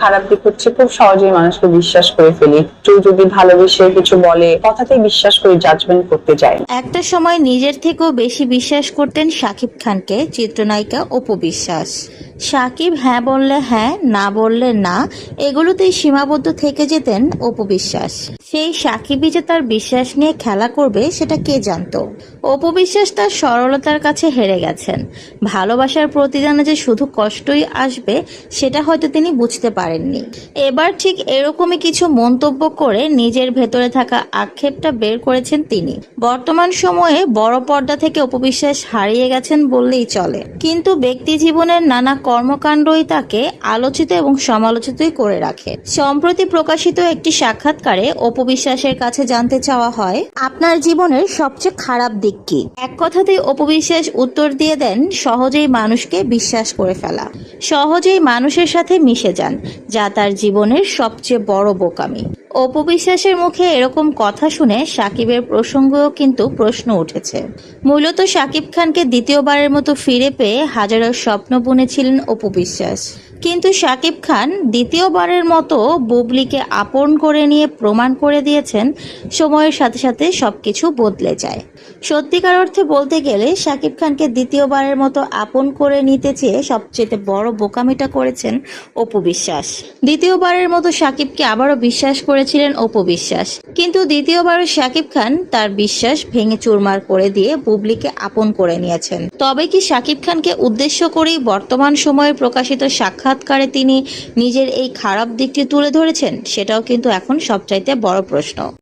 খারাপ দিক হচ্ছে, খুব সহজেই মানুষকে বিশ্বাস করে ফেলি। কেউ যদি ভালো বিষয়ে কিছু বলে কথাতে বিশ্বাস করে জাজমেন্ট করতে যায় একটা সময় নিজের থেকেও বেশি বিশ্বাস করতেন সাকিব খানকে, চিত্রনায়িকা অপু শাকিব হ্যাঁ বললে হ্যাঁ না বললে না, এগুলোতেই সীমাবদ্ধ থেকে যেতেন অপু বিশ্বাস। সেই সাকিবই যে তার বিশ্বাস নিয়ে খেলা করবে, সেটা কে জানতো? অপু বিশ্বাস তার সরলতার কাছে হেরে গেছেন। ভালোবাসার প্রতিদানে যে শুধু কষ্টই আসবে, সেটা হয়তো তিনি বুঝতে পারেননি। এবার ঠিক এরকমই কিছু মন্তব্য করে নিজের ভেতরে থাকা আক্ষেপটা বের করেছেন তিনি। বর্তমান সময়ে বড় পর্দা থেকে অপবিশ্বাস হারিয়ে গেছেন বললেই চলে। কিন্তু ব্যক্তি জীবনের নানা কর্মকাণ্ডই তাকে আলোচিত এবং সমালোচিতই করে রাখে। সম্প্রতি প্রকাশিত একটি সাক্ষাৎকারে অপবিশ্বাসের কাছে জানতে চাওয়া হয়, আপনার জীবনের সবচেয়ে খারাপ দিক কি? এক কথাতেই অপবিশ্বাস উত্তর দিয়ে দেন, সহজেই মানুষকে বিশ্বাস করে ফেলা। সহজেই মানুষের সাথে মিশে যান। যা তার জীবনের সবচেয়ে বড় বোকামি। অপবিশ্বাসের মুখে এরকম কথা শুনে সাকিবের প্রসঙ্গেও কিন্তু প্রশ্ন উঠেছে। মূলত সাকিব খানকে দ্বিতীয়বারের মতো ফিরে পেয়ে হাজারো স্বপ্ন বুনেছিলেন অপবিশ্বাস। কিন্তু সাকিব খান দ্বিতীয়বারের মতো বুবলিকে আপন করে নিয়ে প্রমাণ করে দিয়েছেন, সময়ের সাথে সাথে সবকিছু বদলে যায়। সত্যিকার অর্থে বলতে গেলে সাকিব খানকে দ্বিতীয়বারের মতো আপন করে নিতে চেয়ে সবচেয়ে বড় বোকামিটা করেছেন অপু বিশ্বাস। দ্বিতীয়বারের মতো সাকিবকে আবারও বিশ্বাস করেছিলেন অপু বিশ্বাস। কিন্তু দ্বিতীয়বারও সাকিব খান তার বিশ্বাস ভেঙে চুরমার করে দিয়ে বুবলিকে আপন করে নিয়েছেন। তবে কি সাকিব খানকে উদ্দেশ্য করেই বর্তমান সময়ে প্রকাশিত সাক্ষাৎকারে তিনি নিজের এই খারাপ দিকটি তুলে ধরেছেন সেটাও কিন্তু এখন সবচাইতে বড় প্রশ্ন।